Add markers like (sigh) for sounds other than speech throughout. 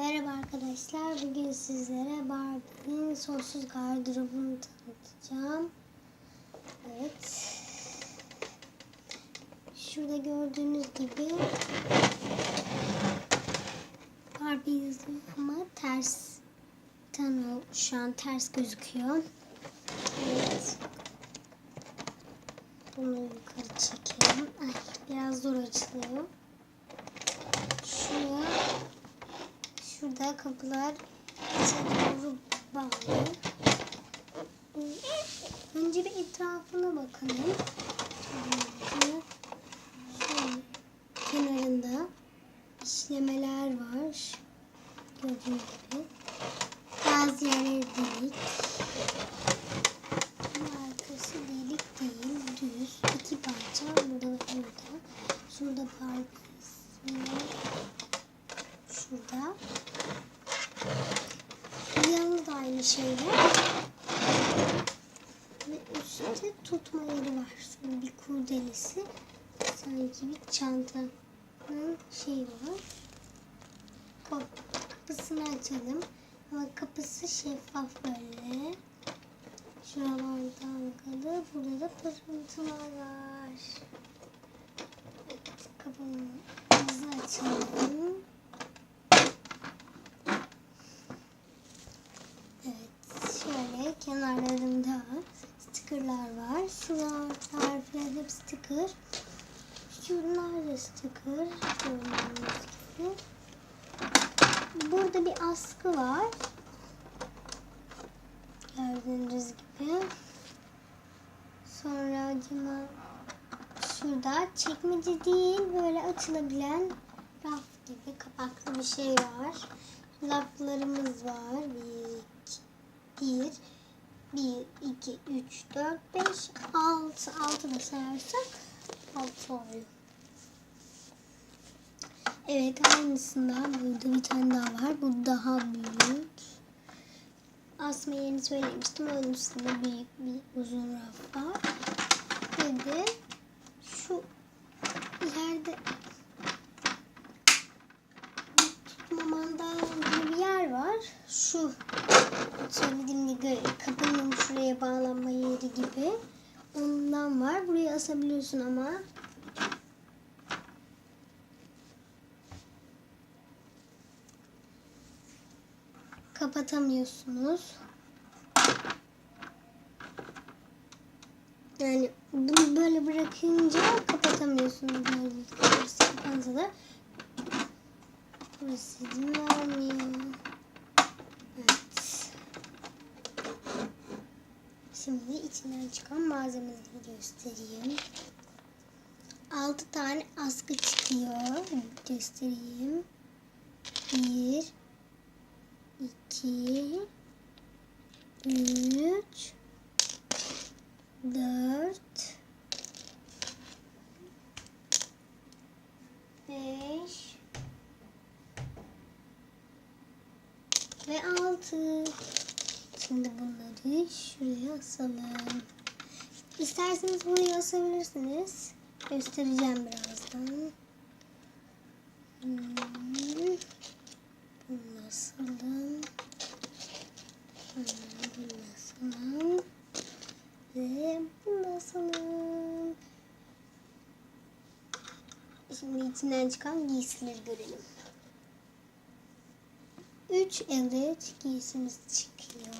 Merhaba arkadaşlar. Bugün sizlere Barbie'nin sonsuz gardırobunu tanıtacağım. Evet. Şurada gördüğünüz gibi Barbie yazıyor ama ters tanı şu an ters gözüküyor. Evet. Bunu yukarı çekelim. Ay, biraz zor açılıyor. Şuraya Şurada kapılar doğru bağlı. Önce bir etrafına bakalım. Şöyle kenarında işlemeler var. Gördüğünüz gibi. Bazı yerleri delik. Ama arkası delik değil, düz. İki parça burada ve burada. Şurada parçası var. Şurada. Yanı da aynı şeyler. Ve üstte tutma yeri var. Şöyle bir kurdelesi. Sanki bir çantanın şeyi var. Kapısını açalım. Ama kapısı şeffaf böyle. Şuralar dalgalı. Burada da pırıltılar var. Evet, kapımızı açalım. Evet, şöyle kenarlarında stickerlar var. Şuralar harfler hep sticker. Şunlar da sticker. Burada bir askı var. Gördüğünüz gibi. Sonra acaba şurada çekmece değil böyle açılabilen raf gibi kapaklı bir şey var. Laplarımız var. Bir, bir, bir, iki, üç, dört, beş, altı. Altı da sayarsak altı oluyor. Evet aynısından burada bir tane daha var. Bu daha büyük. Asma yerini söylemiştim. Onun üstünde büyük bir uzun raf var. Ve de şu ileride tutma mandal gibi bir yer var. Şu söylediğim gibi kapının şuraya bağlanma yeri gibi. Ondan var. Buraya asabiliyorsun ama kapatamıyorsunuz. Yani bunu böyle bırakınca kapatamıyorsunuz. Böyle kapansa da burası izin vermiyor. Şimdi içinden çıkan malzemeleri göstereyim. 6 tane askı çıkıyor. Göstereyim. 1 2 3 4 5 ve 6 Şimdi bunları şuraya asalım. İsterseniz buraya asabilirsiniz. Göstereceğim birazdan. Hmm. Bunu asalım. Hmm, Bunu asalım. Ve bunu asalım. Şimdi içinden çıkan giysileri görelim. 3 adet giysimiz çıkıyor.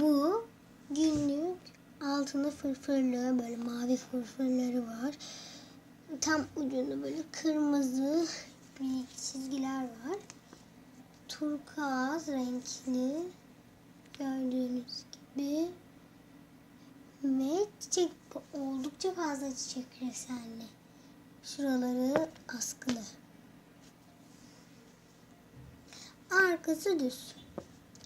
Bu günlük altında fırfırlı böyle mavi fırfırları var. Tam ucunda böyle kırmızı bir çizgiler var. Turkuaz renkli gördüğünüz gibi ve çiçek oldukça fazla çiçek resenli. Şuraları askılı. Arkası düz.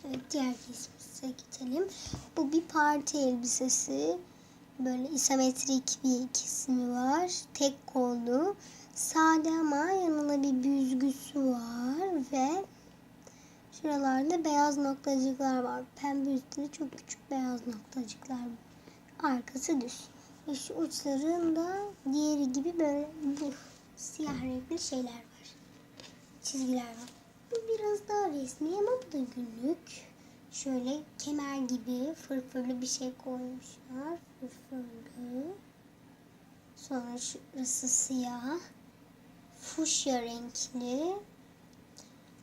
Evet diğer kesimize geçelim. Bu bir parti elbisesi. Böyle isometrik bir kesimi var. Tek kollu. Sade ama yanında bir büzgüsü var ve şuralarda beyaz noktacıklar var. Pembe üstünde çok küçük beyaz noktacıklar. Arkası düz. Ve şu uçlarında diğeri gibi böyle bu siyah renkli şeyler var. Çizgiler var. Bu biraz daha resmi ama bu da günlük. Şöyle kemer gibi fırfırlı bir şey koymuşlar. Fırfırlı. Sonra şurası siyah. Fuşya renkli.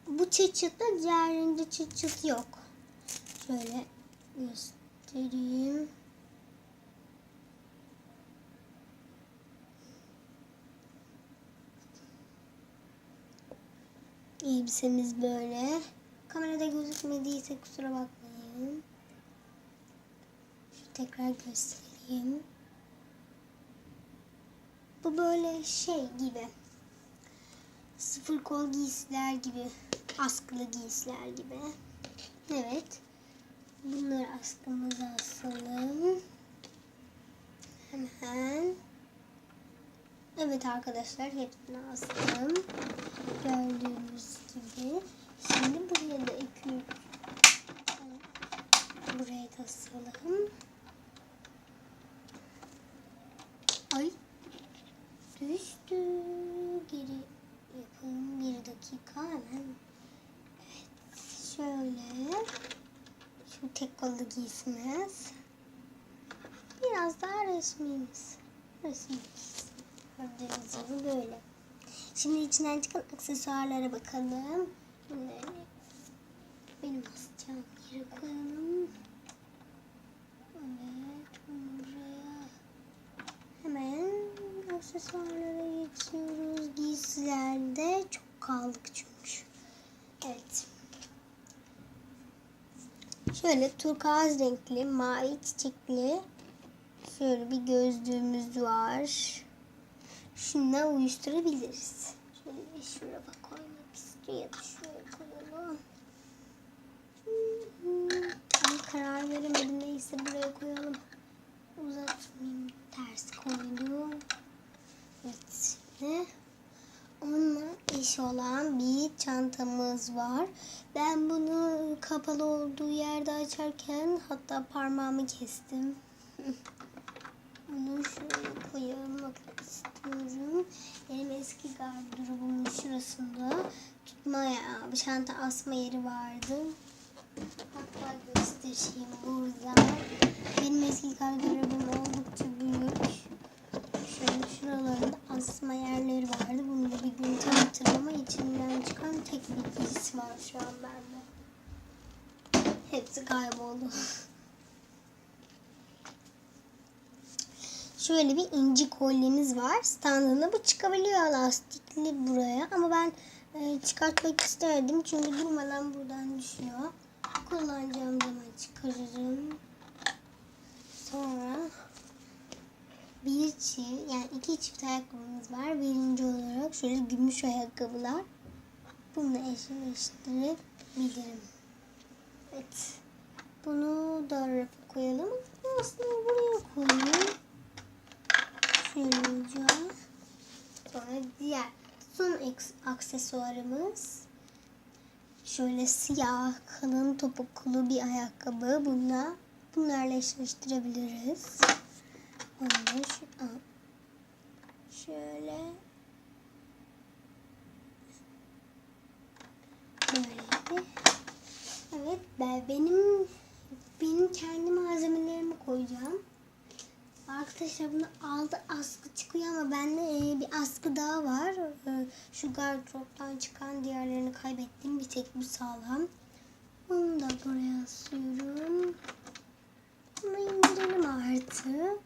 Bu çıt çıt çıt yok. Şöyle göstereyim. Elbisemiz böyle. Kamerada gözükmediyse kusura bakmayın. Şu tekrar göstereyim. Bu böyle şey gibi. Sıfır kol giysiler gibi. Askılı giysiler gibi. Evet. Bunları askımıza asalım. Hemen. Evet arkadaşlar hepsini astım. Gördüğünüz gibi. Şimdi buraya da iki buraya da asalım. Ay düştü. Geri yapalım. Bir dakika hemen. Evet şöyle. Şu tek kollu giysimiz. Biraz daha resmimiz. Resmimiz. Gördüğünüz gibi böyle. Şimdi içinden çıkan aksesuarlara bakalım. Benim asacağım yere koyalım. Evet, buraya. Hemen aksesuarlara geçiyoruz. Giysilerde çok kaldık çünkü. Evet. Şöyle turkuaz renkli, mavi çiçekli şöyle bir gözlüğümüz var. Şununla uyuşturabiliriz. Şöyle şuraya koymak istiyor şuraya koyalım. Ben karar veremedim. Neyse buraya koyalım. Uzatmayayım. Ters koydum. Evet. Şimdi onunla eş olan bir çantamız var. Ben bunu kapalı olduğu yerde açarken hatta parmağımı kestim. (laughs) Bunu şöyle koymak istiyorum. Benim eski gardırobumun şurasında tutma çanta asma yeri vardı. Hatta göstereyim burada. Benim eski gardırobum oldukça büyük. Şöyle şuralarında asma yerleri vardı. Bunu da bir gün tanıtırım ama içinden çıkan tek bir giysi var şu an bende. Hepsi kayboldu. (laughs) Şöyle bir inci kolyemiz var. Standında bu çıkabiliyor lastikli buraya. Ama ben e, çıkartmak isterdim. Çünkü durmadan buradan düşüyor. Kullanacağım zaman çıkarırım. Sonra bir çift yani iki çift ayakkabımız var. Birinci olarak şöyle gümüş ayakkabılar. Bununla eşleştirebilirim. Evet. Bunu da rafa koyalım. Aslında buraya koyayım. Şöyle Sonra diğer son eks- aksesuarımız şöyle siyah kalın topuklu bir ayakkabı. Bununla bunlarla eşleştirebiliriz. Onu şu, şöyle böyle. Evet ben benim benim kendi malzemelerimi koyacağım. Arkadaşlar bunu aldı askı çıkıyor ama bende e, bir askı daha var. E, şu gardıroptan çıkan diğerlerini kaybettim. Bir tek bu sağlam. Bunu da buraya asıyorum. Bunu indirelim artık.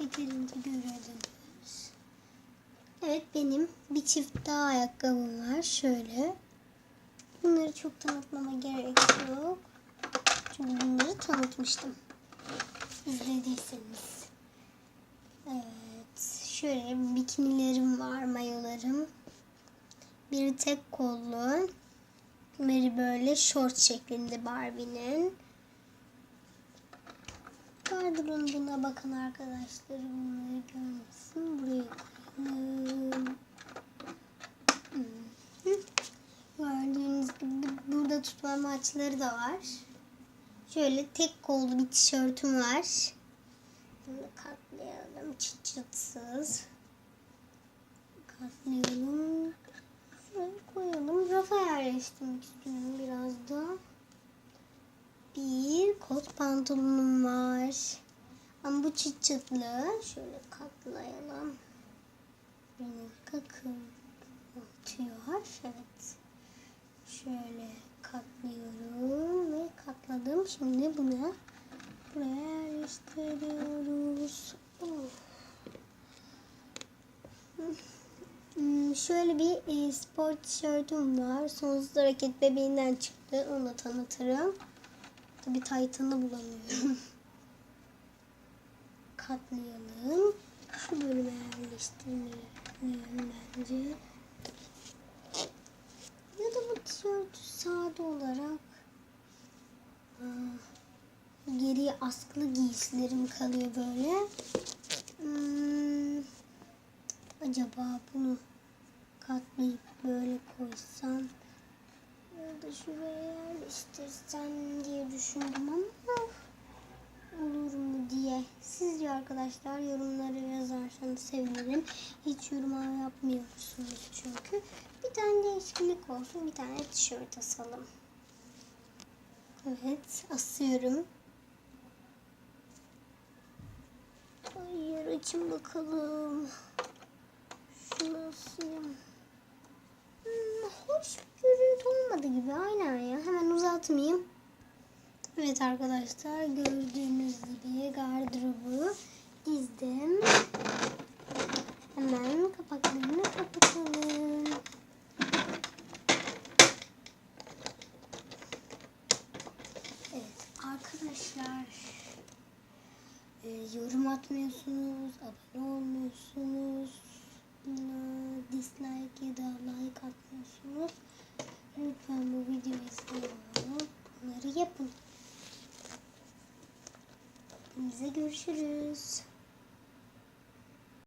Yeterince görebiliriz. Evet benim bir çift daha ayakkabım var. Şöyle. Bunları çok tanıtmama gerek yok. Çünkü bunları tanıtmıştım. İzlediyseniz. Evet. Şöyle bikinilerim var, mayolarım. Biri tek kollu. Biri böyle short şeklinde Barbie'nin. Gardırobuna bakın arkadaşlar. Bunları görmesin. Buraya koyalım. Gördüğünüz gibi burada tutma maçları da var. Şöyle tek kollu bir tişörtüm var. Bunu katlayalım çıt çıtsız. Katlayalım. Şuraya koyalım. Rafa yerleştirmek istiyorum biraz da. Bir kot pantolonum var. Ama bu çıt çıtlı. Şöyle katlayalım. Benim kakım atıyor. Evet. Şöyle katlıyorum ve katladım. Şimdi bunu buraya yerleştiriyoruz. Oh. Hmm, Şöyle bir e, spor tişörtüm var. Sonsuz hareket bebeğinden çıktı. Onu da tanıtırım. Tabii Titan'ı bulamıyorum. (laughs) Katlayalım. Şu bölüme yerleştirmeyelim bence. Ya da bu tişörtü sade olarak Aa, geriye askılı giysilerim kalıyor böyle. Hmm, acaba bunu katlayıp böyle koysam ya da şuraya yerleştirsem diye düşündüm ama olur mu diye. Sizce arkadaşlar yorumları yazarsanız sevinirim. Hiç yorum yapmıyorsunuz çünkü. Bir tane değişiklik olsun. Bir tane tişört asalım. Evet asıyorum. Hayır açın bakalım. Şunu asayım. Hmm, hoş bir görüntü olmadı gibi. Aynen ya. Hemen uzatmayayım. Evet arkadaşlar gördüğünüz gibi gardırobu dizdim. Hemen kapaklarını kapatalım. Evet arkadaşlar e, yorum atmıyorsunuz, abone olmuyorsunuz, dislike ya da like atmıyorsunuz. Lütfen bu videoyu izleyin. Bunları yapın. Hepinize görüşürüz.